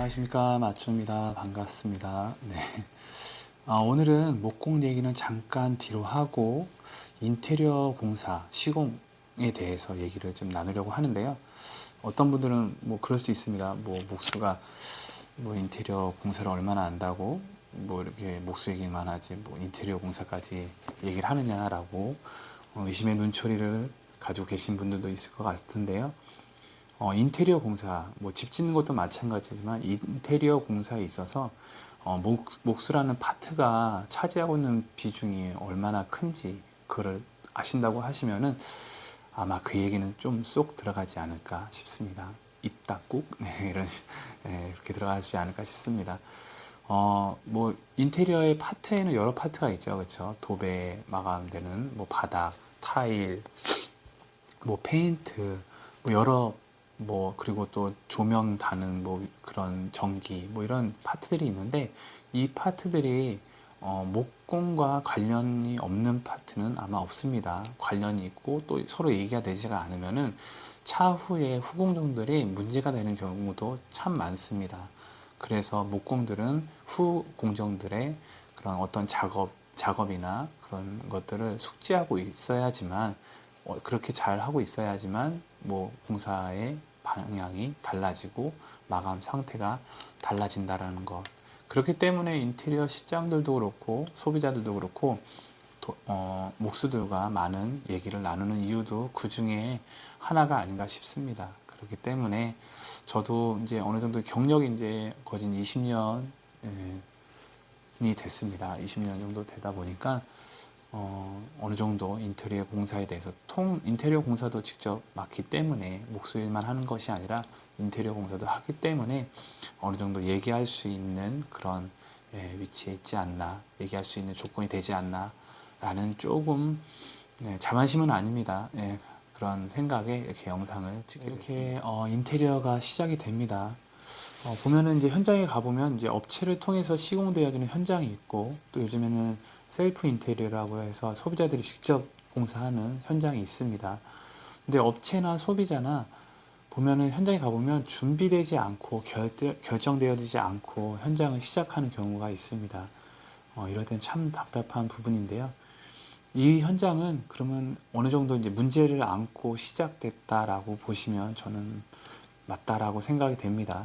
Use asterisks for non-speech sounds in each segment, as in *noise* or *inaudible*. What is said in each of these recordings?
안녕하십니까. 마초입니다. 반갑습니다. 네. 아, 오늘은 목공 얘기는 잠깐 뒤로 하고 인테리어 공사 시공에 대해서 얘기를 좀 나누려고 하는데요. 어떤 분들은 뭐 그럴 수 있습니다. 뭐 목수가 뭐 인테리어 공사를 얼마나 안다고 뭐 이렇게 목수 얘기만 하지 뭐 인테리어 공사까지 얘기를 하느냐라고 어, 의심의 눈초리를 가지고 계신 분들도 있을 것 같은데요 어, 인테리어 공사, 뭐 집 짓는 것도 마찬가지지만 인테리어 공사에 있어서 어, 목, 목수라는 파트가 차지하고 있는 비중이 얼마나 큰지 그걸 아신다고 하시면은 아마 그 얘기는 좀 쏙 들어가지 않을까 싶습니다. 입 닫고 *laughs* 네, 이런 네, 이렇게 들어가지 않을까 싶습니다. 어, 뭐 인테리어의 파트에는 여러 파트가 있죠, 그렇죠? 도배 마감되는 뭐 바닥, 타일, 뭐 페인트, 뭐 여러 뭐 그리고 또 조명 다는 뭐 그런 전기 뭐 이런 파트들이 있는데 이 파트들이 어, 목공과 관련이 없는 파트는 아마 없습니다. 관련이 있고 또 서로 얘기가 되지가 않으면은 차후에 후공정들이 문제가 되는 경우도 참 많습니다. 그래서 목공들은 후 공정들의 그런 어떤 작업 작업이나 그런 것들을 숙지하고 있어야지만 어, 그렇게 잘 하고 있어야지만 뭐 공사의 방향이 달라지고 마감 상태가 달라진다라는 것. 그렇기 때문에 인테리어 시장들도 그렇고 소비자들도 그렇고 도, 어, 목수들과 많은 얘기를 나누는 이유도 그 중에 하나가 아닌가 싶습니다. 그렇기 때문에 저도 이제 어느 정도 경력이 이제 거진 20년이 됐습니다. 20년 정도 되다 보니까 어, 어느 정도 인테리어 공사에 대해서 통 인테리어 공사도 직접 맡기 때문에 목수일만 하는 것이 아니라 인테리어 공사도 하기 때문에 어느 정도 얘기할 수 있는 그런 예, 위치에 있지 않나 얘기할 수 있는 조건이 되지 않나 라는 조금 네, 자만심은 아닙니다. 예, 그런 생각에 이렇게 영상을 찍게 이렇게 어, 인테리어가 시작이 됩니다. 어, 보면은 이제 현장에 가보면 이제 업체를 통해서 시공되어지는 현장이 있고 또 요즘에는 셀프 인테리어라고 해서 소비자들이 직접 공사하는 현장이 있습니다. 근데 업체나 소비자나 보면은 현장에 가보면 준비되지 않고 결, 결정되어지지 않고 현장을 시작하는 경우가 있습니다. 어, 이럴 땐 참 답답한 부분인데요. 이 현장은 그러면 어느 정도 이제 문제를 안고 시작됐다라고 보시면 저는 맞다라고 생각이 됩니다.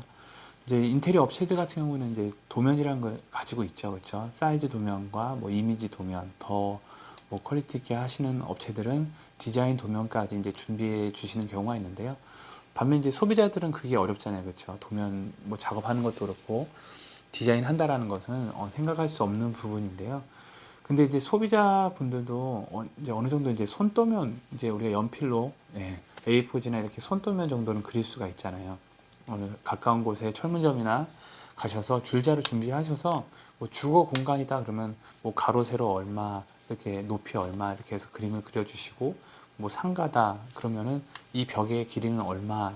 이제 인테리어 업체들 같은 경우는 이제 도면이라는 걸 가지고 있죠. 그렇죠? 사이즈 도면과 뭐 이미지 도면 더 뭐 퀄리티 있게 하시는 업체들은 디자인 도면까지 이제 준비해 주시는 경우가 있는데요. 반면 이제 소비자들은 그게 어렵잖아요. 그렇죠? 도면 뭐 작업하는 것도 그렇고 디자인 한다라는 것은 어, 생각할 수 없는 부분인데요. 근데 이제 소비자분들도 어, 이제 어느 정도 이제 손도면 이제 우리가 연필로 예, A4지나 이렇게 손도면 정도는 그릴 수가 있잖아요. 어느 가까운 곳에 철문점이나 가셔서 줄자를 준비하셔서 뭐 주거 공간이다 그러면 뭐 가로 세로 얼마 이렇게 높이 얼마 이렇게 해서 그림을 그려주시고 뭐 상가다 그러면은 이 벽의 길이는 얼마?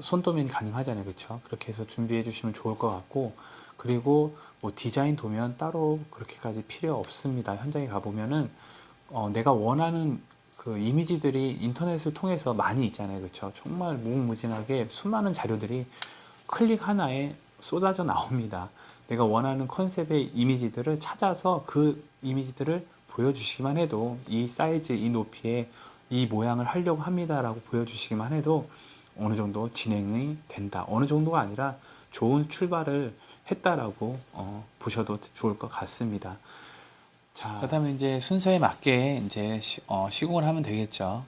손도면이 가능하잖아요. 그렇죠 그렇게 해서 준비해 주시면 좋을 것 같고 그리고 뭐 디자인 도면 따로 그렇게까지 필요 없습니다. 현장에 가보면은 어, 내가 원하는 그 이미지들이 인터넷을 통해서 많이 있잖아요. 그렇죠? 정말 무궁무진하게 수많은 자료들이 클릭 하나에 쏟아져 나옵니다. 내가 원하는 컨셉의 이미지들을 찾아서 그 이미지들을 보여주시기만 해도 이 사이즈, 이 높이에 이 모양을 하려고 합니다라고 보여주시기만 해도 어느 정도 진행이 된다. 어느 정도가 아니라 좋은 출발을 했다라고 어, 보셔도 좋을 것 같습니다. 자, 그다음에 이제 순서에 맞게 이제 시, 어, 시공을 하면 되겠죠.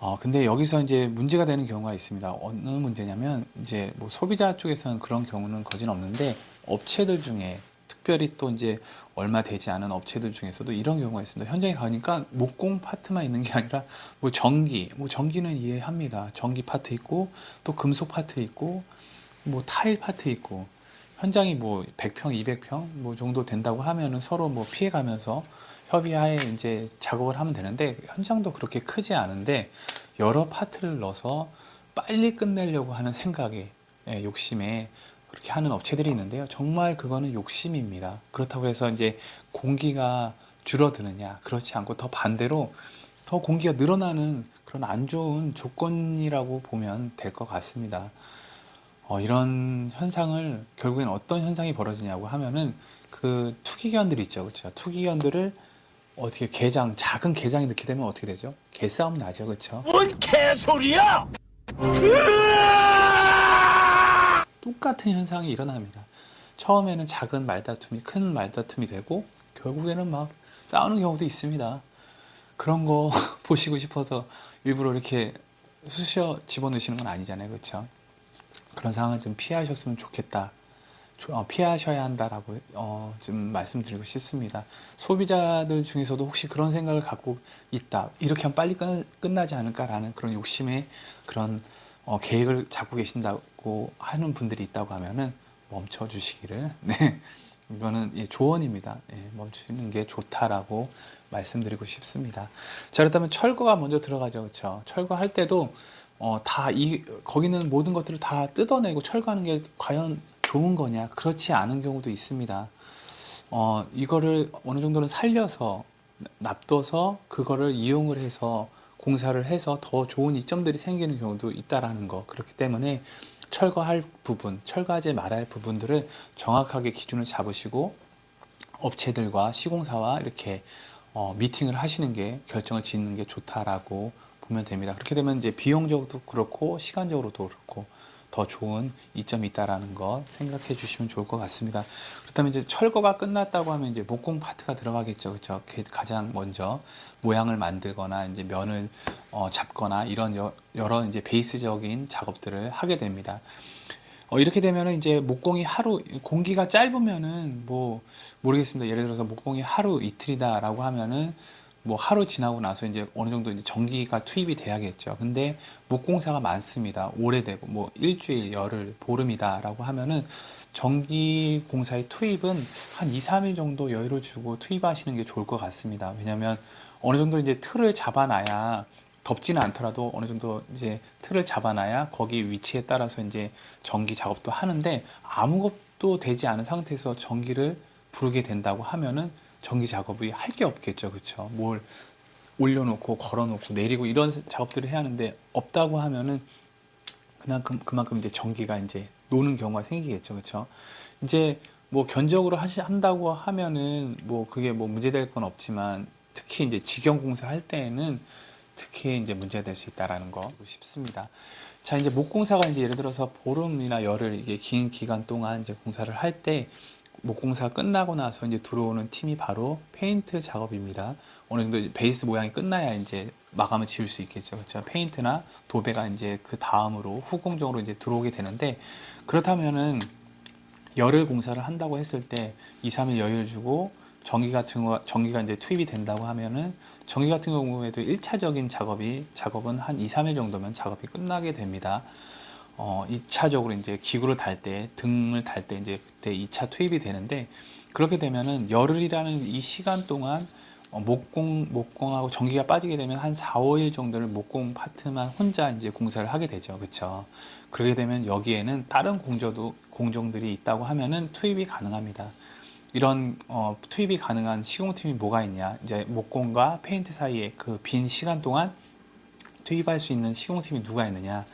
어, 근데 여기서 이제 문제가 되는 경우가 있습니다. 어느 문제냐면 이제 뭐 소비자 쪽에서는 그런 경우는 거진 없는데 업체들 중에 특별히 또 이제 얼마 되지 않은 업체들 중에서도 이런 경우가 있습니다. 현장에 가니까 목공 파트만 있는 게 아니라 뭐 전기, 뭐 전기는 이해합니다. 전기 파트 있고 또 금속 파트 있고 뭐 타일 파트 있고 현장이 뭐 100평, 200평 뭐 정도 된다고 하면은 서로 뭐 피해가면서 협의하에 이제 작업을 하면 되는데 현장도 그렇게 크지 않은데 여러 파트를 넣어서 빨리 끝내려고 하는 생각에 예, 욕심에 그렇게 하는 업체들이 있는데요. 정말 그거는 욕심입니다. 그렇다고 해서 이제 공기가 줄어드느냐 그렇지 않고 더 반대로 더 공기가 늘어나는 그런 안 좋은 조건이라고 보면 될 것 같습니다. 어, 이런 현상을 결국엔 어떤 현상이 벌어지냐고 하면은 그 투기견들 있죠, 그렇죠? 투기견들을 어떻게 개장 작은 개장이 넣게 되면 어떻게 되죠? 개싸움 나죠, 그렇죠? 뭔 개소리야! 똑같은 현상이 일어납니다. 처음에는 작은 말다툼이 큰 말다툼이 되고 결국에는 막 싸우는 경우도 있습니다. 그런 거 *laughs* 보시고 싶어서 일부러 이렇게 쑤셔 집어넣으시는 건 아니잖아요, 그렇죠? 그런 상황을 좀 피하셨으면 좋겠다. 조- 어, 피하셔야 한다라고 어, 좀 말씀드리고 싶습니다. 소비자들 중에서도 혹시 그런 생각을 갖고 있다. 이렇게 하면 빨리 끝, 끝나지 않을까라는 그런 욕심의 그런 어, 계획을 잡고 계신다고 하는 분들이 있다고 하면은 멈춰 주시기를 *laughs* 네 이거는 예, 조언입니다. 예, 멈추는 게 좋다라고 말씀드리고 싶습니다. 자 그렇다면 철거가 먼저 들어가죠, 그렇죠? 철거할 때도 어, 다 이 거기는 모든 것들을 다 뜯어내고 철거하는 게 과연 좋은 거냐? 그렇지 않은 경우도 있습니다. 어, 이거를 어느 정도는 살려서 납둬서 그거를 이용을 해서 공사를 해서 더 좋은 이점들이 생기는 경우도 있다라는 거. 그렇기 때문에 철거할 부분, 철거하지 말아야 할 부분들을 정확하게 기준을 잡으시고 업체들과 시공사와 이렇게 어, 미팅을 하시는 게 결정을 짓는 게 좋다라고 보면 됩니다. 그렇게 되면 이제 비용적으로도 그렇고 시간적으로도 그렇고 더 좋은 이점이 있다라는 거 생각해 주시면 좋을 것 같습니다. 그렇다면 이제 철거가 끝났다고 하면 이제 목공 파트가 들어가겠죠. 그렇죠? 그 가장 먼저 모양을 만들거나 이제 면을 어, 잡거나 이런 여, 여러 이제 베이스적인 작업들을 하게 됩니다. 어, 이렇게 되면은 이제 목공이 하루 공기가 짧으면은 뭐 모르겠습니다. 예를 들어서 목공이 하루 이틀이다라고 하면은 뭐 하루 지나고 나서 이제 어느 정도 이제 전기가 투입이 돼야겠죠. 근데 목공사가 많습니다. 오래되고 뭐 일주일, 열흘, 보름이다라고 하면은 전기 공사의 투입은 한 2, 3일 정도 여유를 주고 투입하시는 게 좋을 것 같습니다. 왜냐면 어느 정도 이제 틀을 잡아놔야 덥지는 않더라도 어느 정도 이제 틀을 잡아놔야 거기 위치에 따라서 이제 전기 작업도 하는데 아무것도 되지 않은 상태에서 전기를 부르게 된다고 하면은 전기 작업이 할 게 없겠죠, 그렇죠? 뭘 올려놓고 걸어놓고 내리고 이런 작업들을 해야 하는데 없다고 하면은 그만큼 그만큼 이제 전기가 이제 노는 경우가 생기겠죠, 그렇죠? 이제 뭐 견적으로 하시 한다고 하면은 뭐 그게 뭐 문제될 건 없지만 특히 이제 직영 공사 할 때에는 특히 이제 문제가 될 수 있다라는 거 싶습니다. 자, 이제 목공사가 이제 예를 들어서 보름이나 열흘 이게 긴 기간 동안 이제 공사를 할 때 목공사 끝나고 나서 이제 들어오는 팀이 바로 페인트 작업입니다. 어느 정도 베이스 모양이 끝나야 이제 마감을 지을 수 있겠죠. 그렇죠? 페인트나 도배가 이제 그 다음으로 후공적으로 이제 들어오게 되는데 그렇다면은 열흘 공사를 한다고 했을 때 2, 3일 여유를 주고 전기 같은 거 전기가 이제 투입이 된다고 하면은 전기 같은 경우에도 1차적인 작업이 작업은 한 2, 3일 정도면 작업이 끝나게 됩니다. 어, 2차적으로 이제 기구를 달 때, 등을 달 때 이제 그때 2차 투입이 되는데 그렇게 되면은 열흘이라는 이 시간 동안 어, 목공 목공하고 전기가 빠지게 되면 한 4, 5일 정도를 목공 파트만 혼자 이제 공사를 하게 되죠. 그렇죠? 그렇게 되면 여기에는 다른 공정도 공정들이 있다고 하면은 투입이 가능합니다. 이런 어, 투입이 가능한 시공팀이 뭐가 있냐? 이제 목공과 페인트 사이에 그 빈 시간 동안 투입할 수 있는 시공팀이 누가 있느냐?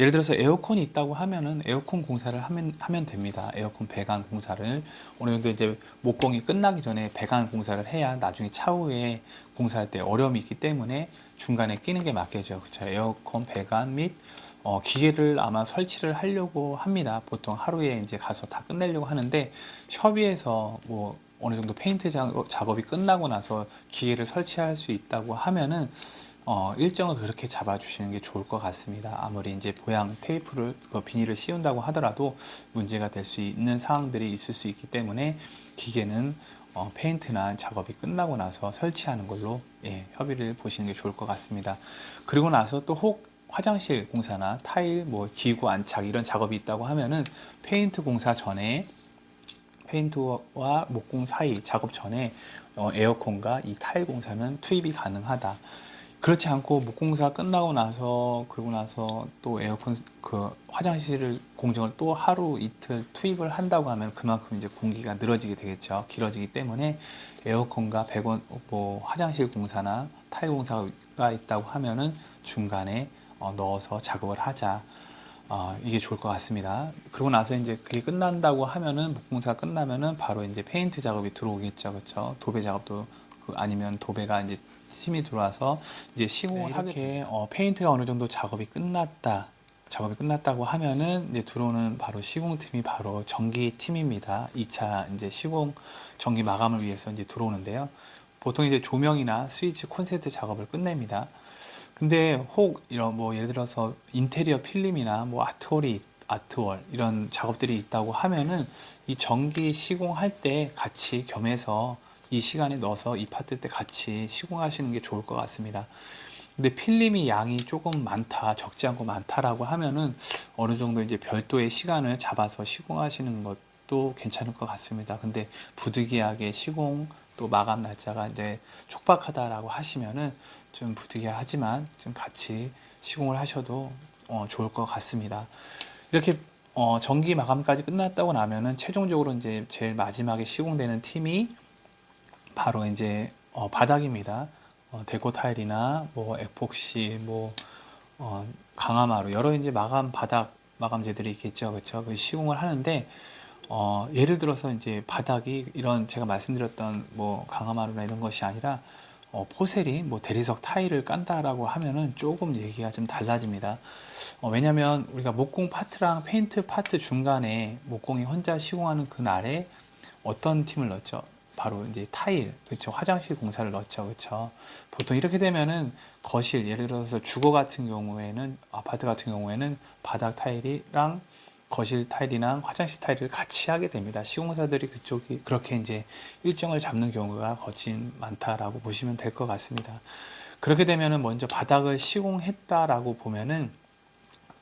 예를 들어서 에어컨이 있다고 하면은 에어컨 공사를 하면 하면 됩니다. 에어컨 배관 공사를 어느 정도 이제 목공이 끝나기 전에 배관 공사를 해야 나중에 차후에 공사할 때 어려움이 있기 때문에 중간에 끼는 게 맞겠죠. 그렇죠? 에어컨 배관 및 어, 기계를 아마 설치를 하려고 합니다. 보통 하루에 이제 가서 다 끝내려고 하는데 협의해서 뭐 어느 정도 페인트 작업- 작업이 끝나고 나서 기계를 설치할 수 있다고 하면은 어, 일정을 그렇게 잡아주시는 게 좋을 것 같습니다. 아무리 이제 보양 테이프를 그 비닐을 씌운다고 하더라도 문제가 될 수 있는 상황들이 있을 수 있기 때문에 기계는 어, 페인트나 작업이 끝나고 나서 설치하는 걸로 예, 협의를 보시는 게 좋을 것 같습니다. 그리고 나서 또 혹 화장실 공사나 타일, 뭐 기구 안착 이런 작업이 있다고 하면은 페인트 공사 전에 페인트와 목공 사이 작업 전에 어, 에어컨과 이 타일 공사는 투입이 가능하다. 그렇지 않고 목공사 끝나고 나서 그러고 나서 또 에어컨 그 화장실을 공정을 또 하루 이틀 투입을 한다고 하면 그만큼 이제 공기가 늘어지게 되겠죠. 길어지기 때문에 에어컨과 배관 뭐 화장실 공사나 타일 공사가 있다고 하면은 중간에 어, 넣어서 작업을 하자. 어, 이게 좋을 것 같습니다. 그러고 나서 이제 그게 끝난다고 하면은 목공사 끝나면은 바로 이제 페인트 작업이 들어오겠죠, 그렇죠? 도배 작업도 그 아니면 도배가 이제 팀이 들어와서 이제 시공을 네, 이렇게 어, 페인트가 어느 정도 작업이 끝났다. 작업이 끝났다고 하면은 이제 들어오는 바로 시공팀이 바로 전기팀입니다. 2차 이제 시공 전기 마감을 위해서 이제 들어오는데요. 보통 이제 조명이나 스위치 콘센트 작업을 끝냅니다. 근데 혹 이런 뭐 예를 들어서 인테리어 필름이나 뭐 아트월이 아트월 이런 작업들이 있다고 하면은 이 전기 시공할 때 같이 겸해서 이 시간에 넣어서 이 파트 때 같이 시공하시는 게 좋을 것 같습니다. 근데 필름이 양이 조금 많다, 적지 않고 많다라고 하면은 어느 정도 이제 별도의 시간을 잡아서 시공하시는 것도 괜찮을 것 같습니다. 근데 부득이하게 시공 또 마감 날짜가 이제 촉박하다라고 하시면은 좀 부득이하지만 좀 같이 시공을 하셔도 어, 좋을 것 같습니다. 이렇게 어, 전기 마감까지 끝났다고 나면은 최종적으로 이제 제일 마지막에 시공되는 팀이 바로 이제 어, 바닥입니다. 어, 데코 타일이나 뭐 에폭시, 뭐 어, 강화마루 여러 이제 마감 바닥 마감재들이 있겠죠, 그렇죠? 그 시공을 하는데 어, 예를 들어서 이제 바닥이 이런 제가 말씀드렸던 뭐 강화마루나 이런 것이 아니라 어, 포셀이 뭐 대리석 타일을 깐다라고 하면은 조금 얘기가 좀 달라집니다. 어, 왜냐면 우리가 목공 파트랑 페인트 파트 중간에 목공이 혼자 시공하는 그 날에 어떤 팀을 넣었죠? 바로 이제 타일, 그렇죠? 화장실 공사를 넣었죠, 그렇죠? 보통 이렇게 되면은 거실, 예를 들어서 주거 같은 경우에는 아파트 같은 경우에는 바닥 타일이랑 거실 타일이랑 화장실 타일을 같이 하게 됩니다. 시공사들이 그쪽이 그렇게 이제 일정을 잡는 경우가 거진 많다라고 보시면 될 것 같습니다. 그렇게 되면은 먼저 바닥을 시공했다라고 보면은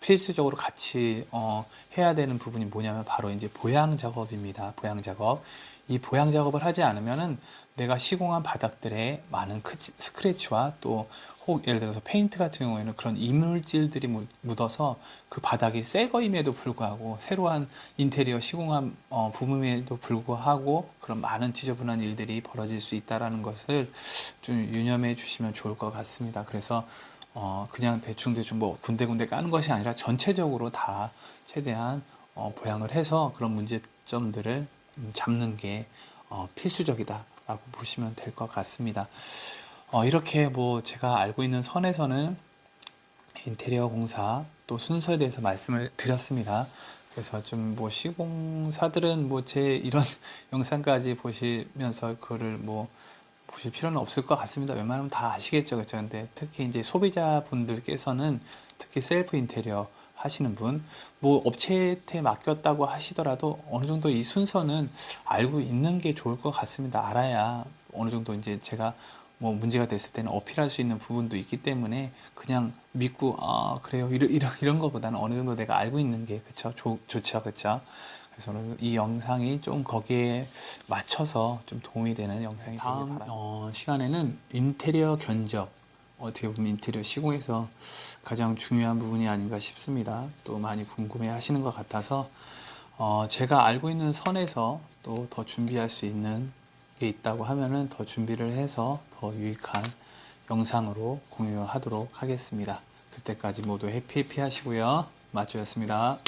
필수적으로 같이 어, 해야 되는 부분이 뭐냐면 바로 이제 보양 작업입니다. 보양 작업. 이 보양 작업을 하지 않으면은 내가 시공한 바닥들에 많은 크치- 스크래치와 또 혹 예를 들어서 페인트 같은 경우에는 그런 이물질들이 묻- 묻어서 그 바닥이 새 거임에도 불구하고 새로운 인테리어 시공한 어, 부분에도 불구하고 그런 많은 지저분한 일들이 벌어질 수 있다라는 것을 좀 유념해 주시면 좋을 것 같습니다. 그래서 어, 그냥 대충대충 뭐 군데군데 까는 것이 아니라 전체적으로 다 최대한 어, 보양을 해서 그런 문제점들을 음, 잡는 게 어, 필수적이다라고 보시면 될 것 같습니다. 어, 이렇게 뭐 제가 알고 있는 선에서는 인테리어 공사 또 순서에 대해서 말씀을 드렸습니다. 그래서 좀 뭐 시공사들은 뭐 제 이런 *laughs* 영상까지 보시면서 그거를 뭐 보실 필요는 없을 것 같습니다. 웬만하면 다 아시겠죠, 그렇죠? 근데 특히 이제 소비자분들께서는 특히 셀프 인테리어 하시는 분, 뭐 업체한테 맡겼다고 하시더라도 어느 정도 이 순서는 알고 있는 게 좋을 것 같습니다. 알아야 어느 정도 이제 제가 뭐 문제가 됐을 때는 어필할 수 있는 부분도 있기 때문에 그냥 믿고 아 그래요 이런 이런 이런 거보다는 어느 정도 내가 알고 있는 게 그쵸 좋, 좋죠 그쵸 그래서 이 영상이 좀 거기에 맞춰서 좀 도움이 되는 영상이 되길 바랍니다. 어, 시간에는 인테리어 견적 어떻게 보면 인테리어 시공에서 가장 중요한 부분이 아닌가 싶습니다. 또 많이 궁금해 하시는 것 같아서 어, 제가 알고 있는 선에서 또 더 준비할 수 있는 게 있다고 하면은 더 준비를 해서 더 유익한 영상으로 공유하도록 하겠습니다. 그때까지 모두 해피해피 하시고요. 마주였습니다.